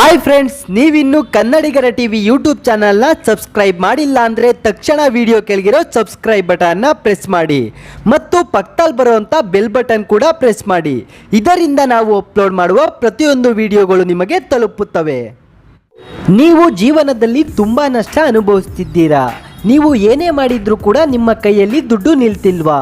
Hi friends ನೀವಿನ್ನು ಕನ್ನಡಿಗರ TV YouTube ಚಾನಲ್ನ ಸಬ್ಸ್ಕ್ರೈಬ್ ಮಾಡಿಲ್ಲ ಅಂದರೆ ತಕ್ಷಣ ವಿಡಿಯೋ ಕೆಳಗಿರೋ ಸಬ್ಸ್ಕ್ರೈಬ್ ಬಟನ್ನ ಪ್ರೆಸ್ ಮಾಡಿ. ಮತ್ತು ಪಕ್ಕದಲ್ಲಿ ಬರುವಂಥ ಬೆಲ್ ಬಟನ್ ಕೂಡ ಪ್ರೆಸ್ ಮಾಡಿ. ಇದರಿಂದ ನಾವು ಅಪ್ಲೋಡ್ ಮಾಡುವ ಪ್ರತಿಯೊಂದು ವಿಡಿಯೋಗಳು ನಿಮಗೆ ತಲುಪುತ್ತವೆ. ನೀವು ಜೀವನದಲ್ಲಿ ತುಂಬ ನಷ್ಟ ಅನುಭವಿಸ್ತಿದ್ದೀರಾ? ನೀವು ಏನೇ ಮಾಡಿದರೂ ಕೂಡ ನಿಮ್ಮ ಕೈಯಲ್ಲಿ ದುಡ್ಡು ನಿಲ್ತಿಲ್ವಾ?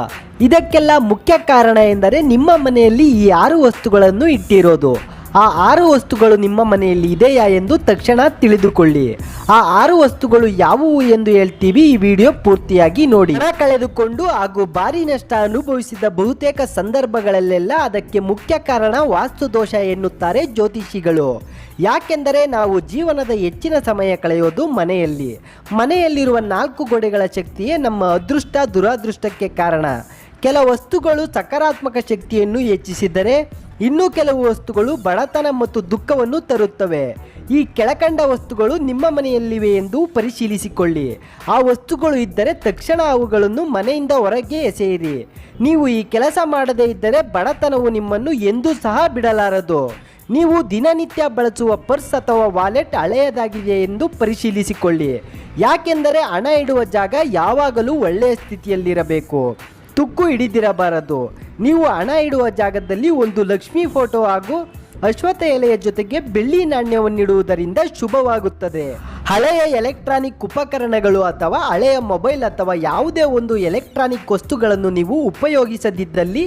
ಇದಕ್ಕೆಲ್ಲ ಮುಖ್ಯ ಕಾರಣ ಎಂದರೆ ನಿಮ್ಮ ಮನೆಯಲ್ಲಿ ಈ ಆರು ವಸ್ತುಗಳನ್ನು ಇಟ್ಟಿರೋದು. ಆ ಆರು ವಸ್ತುಗಳು ನಿಮ್ಮ ಮನೆಯಲ್ಲಿ ಇದೆಯಾ ಎಂದು ತಕ್ಷಣ ತಿಳಿದುಕೊಳ್ಳಿ. ಆ ಆರು ವಸ್ತುಗಳು ಯಾವುವು ಎಂದು ಹೇಳ್ತೀವಿ ಈ ವಿಡಿಯೋ ಪೂರ್ತಿಯಾಗಿ ನೋಡಿ. ಹಣ ಕಳೆದುಕೊಂಡು ಹಾಗೂ ಭಾರಿ ನಷ್ಟ ಅನುಭವಿಸಿದ ಬಹುತೇಕ ಸಂದರ್ಭಗಳಲ್ಲೆಲ್ಲ ಅದಕ್ಕೆ ಮುಖ್ಯ ಕಾರಣ ವಾಸ್ತು ದೋಷ ಎನ್ನುತ್ತಾರೆ ಜ್ಯೋತಿಷಿಗಳು. ಯಾಕೆಂದರೆ ನಾವು ಜೀವನದ ಹೆಚ್ಚಿನ ಸಮಯ ಕಳೆಯೋದು ಮನೆಯಲ್ಲಿ. ಮನೆಯಲ್ಲಿರುವ ನಾಲ್ಕು ಗೋಡೆಗಳ ಶಕ್ತಿಯೇ ನಮ್ಮ ಅದೃಷ್ಟ ದುರಾದೃಷ್ಟಕ್ಕೆ ಕಾರಣ. ಕೆಲ ವಸ್ತುಗಳು ಸಕಾರಾತ್ಮಕ ಶಕ್ತಿಯನ್ನು ಹೆಚ್ಚಿಸಿದರೆ ಇನ್ನು ಕೆಲವು ವಸ್ತುಗಳು ಬಡತನ ಮತ್ತು ದುಃಖವನ್ನು ತರುತ್ತವೆ. ಈ ಕೆಳಕಂಡ ವಸ್ತುಗಳು ನಿಮ್ಮ ಮನೆಯಲ್ಲಿವೆ ಎಂದು ಪರಿಶೀಲಿಸಿಕೊಳ್ಳಿ. ಆ ವಸ್ತುಗಳು ಇದ್ದರೆ ತಕ್ಷಣ ಅವುಗಳನ್ನು ಮನೆಯಿಂದ ಹೊರಗೆ ಎಸೆಯಿರಿ. ನೀವು ಈ ಕೆಲಸ ಮಾಡದೇ ಇದ್ದರೆ ಬಡತನವು ನಿಮ್ಮನ್ನು ಎಂದೂ ಸಹ ಬಿಡಲಾರದು. ನೀವು ದಿನನಿತ್ಯ ಬಳಸುವ ಪರ್ಸ್ ಅಥವಾ ವಾಲೆಟ್ ಹಳೆಯದಾಗಿದೆ ಎಂದು ಪರಿಶೀಲಿಸಿಕೊಳ್ಳಿ. ಯಾಕೆಂದರೆ ಹಣ ಇಡುವ ಜಾಗ ಯಾವಾಗಲೂ ಒಳ್ಳೆಯ ಸ್ಥಿತಿಯಲ್ಲಿರಬೇಕು. ತುಕ್ಕು ಹಿಡಿದಿರಬಾರದು. ನೀವು ಹಣ ಇಡುವ ಜಾಗದಲ್ಲಿ ಒಂದು ಲಕ್ಷ್ಮಿ ಫೋಟೋ ಹಾಗೂ ಅಶ್ವಥ ಎಲೆಯ ಜೊತೆಗೆ ಬೆಳ್ಳಿ ನಾಣ್ಯವನ್ನಿಡುವುದರಿಂದ ಶುಭವಾಗುತ್ತದೆ. ಹಳೆಯ ಎಲೆಕ್ಟ್ರಾನಿಕ್ ಉಪಕರಣಗಳು ಅಥವಾ ಹಳೆಯ ಮೊಬೈಲ್ ಅಥವಾ ಯಾವುದೇ ಒಂದು ಎಲೆಕ್ಟ್ರಾನಿಕ್ ವಸ್ತುಗಳನ್ನು ನೀವು ಉಪಯೋಗಿಸದಿದ್ದಲ್ಲಿ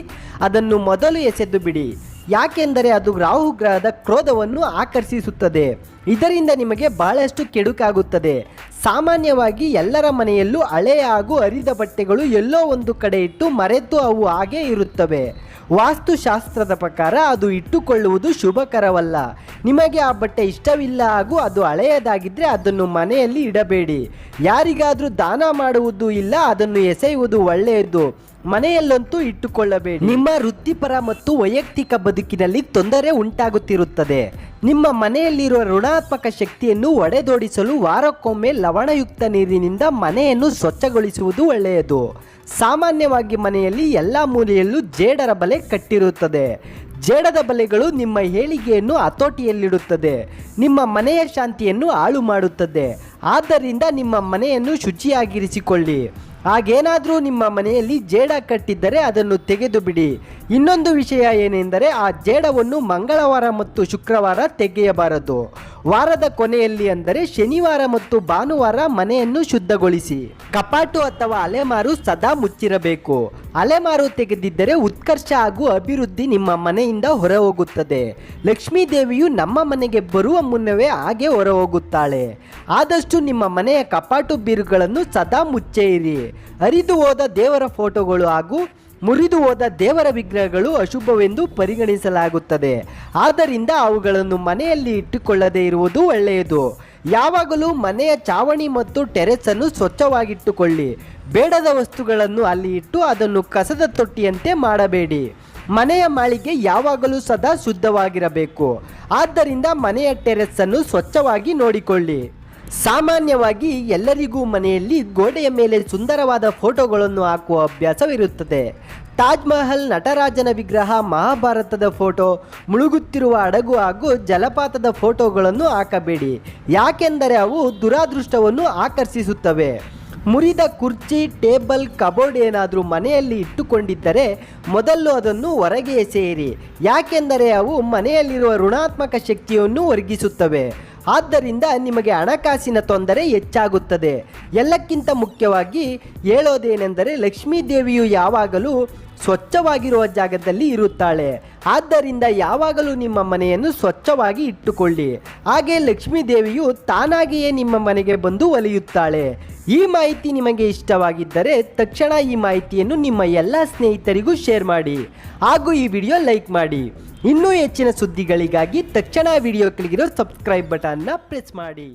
ಅದನ್ನು ಮೊದಲು ಎಸೆದು ಬಿಡಿ. ಯಾಕೆಂದರೆ ಅದು ರಾಹು ಗ್ರಹದ ಕ್ರೋಧವನ್ನು ಆಕರ್ಷಿಸುತ್ತದೆ. ಇದರಿಂದ ನಿಮಗೆ ಬಹಳಷ್ಟು ಕೆಡುಕಾಗುತ್ತದೆ. ಸಾಮಾನ್ಯವಾಗಿ ಎಲ್ಲರ ಮನೆಯಲ್ಲೂ ಹಳೆಯ ಹಾಗೂ ಹರಿದ ಬಟ್ಟೆಗಳು ಎಲ್ಲೋ ಒಂದು ಕಡೆ ಇಟ್ಟು ಮರೆತು ಅವು ಹಾಗೆ ಇರುತ್ತವೆ. ವಾಸ್ತುಶಾಸ್ತ್ರದ ಪ್ರಕಾರ ಅದು ಇಟ್ಟುಕೊಳ್ಳುವುದು ಶುಭಕರವಲ್ಲ. ನಿಮಗೆ ಆ ಬಟ್ಟೆ ಇಷ್ಟವಿಲ್ಲ ಹಾಗೂ ಅದು ಹಳೆಯದಾಗಿದ್ದರೆ ಅದನ್ನು ಮನೆಯಲ್ಲಿ ಇಡಬೇಡಿ. ಯಾರಿಗಾದರೂ ದಾನ ಮಾಡುವುದು ಇಲ್ಲ, ಅದನ್ನು ಎಸೆಯುವುದು ಒಳ್ಳೆಯದು. ಮನೆಯಲ್ಲಂತೂ ಇಟ್ಟುಕೊಳ್ಳಬೇಡಿ. ನಿಮ್ಮ ವೃತ್ತಿಪರ ಮತ್ತು ವೈಯಕ್ತಿಕ ಬದುಕಿನಲ್ಲಿ ತೊಂದರೆ ಉಂಟಾಗುತ್ತಿರುತ್ತದೆ. ನಿಮ್ಮ ಮನೆಯಲ್ಲಿರುವ ಋಣಾತ್ಮಕ ಶಕ್ತಿಯನ್ನು ಒಡೆದೋಡಿಸಲು ವಾರಕ್ಕೊಮ್ಮೆ ಲವಣಯುಕ್ತ ನೀರಿನಿಂದ ಮನೆಯನ್ನು ಸ್ವಚ್ಛಗೊಳಿಸುವುದು ಒಳ್ಳೆಯದು. ಸಾಮಾನ್ಯವಾಗಿ ಮನೆಯಲ್ಲಿ ಎಲ್ಲ ಮೂಲೆಯಲ್ಲೂ ಜೇಡರ ಬಲೆ ಕಟ್ಟಿರುತ್ತದೆ. ಜೇಡದ ಬಲೆಗಳು ನಿಮ್ಮ ಏಳಿಗೆಯನ್ನು ಹತೋಟಿಯಲ್ಲಿಡುತ್ತದೆ. ನಿಮ್ಮ ಮನೆಯ ಶಾಂತಿಯನ್ನು ಹಾಳು ಮಾಡುತ್ತದೆ ಆದ್ದರಿಂದ ನಿಮ್ಮ ಮನೆಯನ್ನು ಶುಚಿಯಾಗಿರಿಸಿಕೊಳ್ಳಿ. ಹಾಗೇನಾದರೂ ನಿಮ್ಮ ಮನೆಯಲ್ಲಿ ಜೇಡ ಕಟ್ಟಿದ್ದರೆ ಅದನ್ನು ತೆಗೆದು ಬಿಡಿ ಇನ್ನೊಂದು ವಿಷಯ ಏನೆಂದರೆ ಆ ಜೇಡವನ್ನು ಮಂಗಳವಾರ ಮತ್ತು ಶುಕ್ರವಾರ ತೆಗೆಯಬಾರದು. ವಾರದ ಕೊನೆಯಲ್ಲಿ ಅಂದರೆ ಶನಿವಾರ ಮತ್ತು ಭಾನುವಾರ ಮನೆಯನ್ನು ಶುದ್ಧಗೊಳಿಸಿ. ಕಪಾಟು ಅಥವಾ ಅಲೆಮಾರು ಸದಾ ಮುಚ್ಚಿರಬೇಕು. ಅಲೆಮಾರು ತೆಗೆದಿದ್ದರೆ ಉತ್ಕರ್ಷ ಹಾಗೂ ಅಭಿವೃದ್ಧಿ ನಿಮ್ಮ ಮನೆಯಿಂದ ಹೊರ ಹೋಗುತ್ತದೆ ಲಕ್ಷ್ಮೀ ದೇವಿಯು ನಮ್ಮ ಮನೆಗೆ ಬರುವ ಮುನ್ನವೇ ಹಾಗೆ ಹೊರ ಹೋಗುತ್ತಾಳೆ ಆದಷ್ಟು ನಿಮ್ಮ ಮನೆಯ ಕಪಾಟು ಬೀರುಗಳನ್ನು ಸದಾ ಮುಚ್ಚೇ ಇರಿ ಹರಿದು ಹೋದ ದೇವರ ಫೋಟೋಗಳು ಹಾಗೂ ಮುರಿದು ಹೋದ ದೇವರ ವಿಗ್ರಹಗಳು ಅಶುಭವೆಂದು ಪರಿಗಣಿಸಲಾಗುತ್ತದೆ. ಆದ್ದರಿಂದ ಅವುಗಳನ್ನು ಮನೆಯಲ್ಲಿ ಇಟ್ಟುಕೊಳ್ಳದೇ ಇರುವುದು ಒಳ್ಳೆಯದು. ಯಾವಾಗಲೂ ಮನೆಯ ಚಾವಣಿ ಮತ್ತು ಟೆರೆಸ್ ಅನ್ನು ಸ್ವಚ್ಛವಾಗಿಟ್ಟುಕೊಳ್ಳಿ. ಬೇಡದ ವಸ್ತುಗಳನ್ನು ಅಲ್ಲಿ ಇಟ್ಟು ಅದನ್ನು ಕಸದ ತೊಟ್ಟಿಯಂತೆ ಮಾಡಬೇಡಿ. ಮನೆಯ ಮಾಳಿಗೆ ಯಾವಾಗಲೂ ಸದಾ ಶುದ್ಧವಾಗಿರಬೇಕು. ಆದ್ದರಿಂದ ಮನೆಯ ಟೆರೆಸ್ ಅನ್ನು ಸ್ವಚ್ಛವಾಗಿ ನೋಡಿಕೊಳ್ಳಿ. ಸಾಮಾನ್ಯವಾಗಿ ಎಲ್ಲರಿಗೂ ಮನೆಯಲ್ಲಿ ಗೋಡೆಯ ಮೇಲೆ ಸುಂದರವಾದ ಫೋಟೋಗಳನ್ನು ಹಾಕುವ ಅಭ್ಯಾಸವಿರುತ್ತದೆ. ತಾಜ್ ಮಹಲ್ ನಟರಾಜನ ವಿಗ್ರಹ, ಮಹಾಭಾರತದ ಫೋಟೋ, ಮುಳುಗುತ್ತಿರುವ ಹಡಗು ಹಾಗೂ ಜಲಪಾತದ ಫೋಟೋಗಳನ್ನು ಹಾಕಬೇಡಿ. ಯಾಕೆಂದರೆ ಅವು ದುರಾದೃಷ್ಟವನ್ನು ಆಕರ್ಷಿಸುತ್ತವೆ. ಮುರಿದ ಕುರ್ಚಿ, ಟೇಬಲ್, ಕಬೋರ್ಡ್ ಏನಾದರೂ ಮನೆಯಲ್ಲಿ ಇಟ್ಟುಕೊಂಡಿದ್ದರೆ ಮೊದಲು ಅದನ್ನು ಹೊರಗೆ ಸೇರಿ. ಯಾಕೆಂದರೆ ಅವು ಮನೆಯಲ್ಲಿರುವ ಋಣಾತ್ಮಕ ಶಕ್ತಿಯನ್ನು ಒರಗಿಸುತ್ತವೆ ಆದ್ದರಿಂದ ನಿಮಗೆ ಹಣಕಾಸಿನ ತೊಂದರೆ ಹೆಚ್ಚಾಗುತ್ತದೆ. ಎಲ್ಲಕ್ಕಿಂತ ಮುಖ್ಯವಾಗಿ ಹೇಳೋದೇನೆಂದರೆ ಲಕ್ಷ್ಮೀ ದೇವಿಯು ಯಾವಾಗಲೂ ಸ್ವಚ್ಛವಾಗಿರುವ ಜಾಗದಲ್ಲಿ ಇರುತ್ತಾಳೆ. ಆದ್ದರಿಂದ ಯಾವಾಗಲೂ ನಿಮ್ಮ ಮನೆಯನ್ನು ಸ್ವಚ್ಛವಾಗಿ ಇಟ್ಟುಕೊಳ್ಳಿ. ಹಾಗೆ ಲಕ್ಷ್ಮೀ ದೇವಿಯು ತಾನಾಗಿಯೇ ನಿಮ್ಮ ಮನೆಗೆ ಬಂದು ಒಲಿಯುತ್ತಾಳೆ. ಈ ಮಾಹಿತಿ ನಿಮಗೆ ಇಷ್ಟವಾಗಿದ್ದರೆ ತಕ್ಷಣ ಈ ಮಾಹಿತಿಯನ್ನು ನಿಮ್ಮ ಎಲ್ಲ ಸ್ನೇಹಿತರಿಗೂ ಶೇರ್ ಮಾಡಿ ಹಾಗೂ ಈ ವಿಡಿಯೋ ಲೈಕ್ ಮಾಡಿ. ಇನ್ನೂ ಹೆಚ್ಚಿನ ಸುದ್ದಿಗಳಿಗಾಗಿ ತಕ್ಷಣ ವಿಡಿಯೋ ಕೆಳಗಿರೋ ಸಬ್ಸ್ಕ್ರೈಬ್ ಬಟನ್ನ ಪ್ರೆಸ್ ಮಾಡಿ.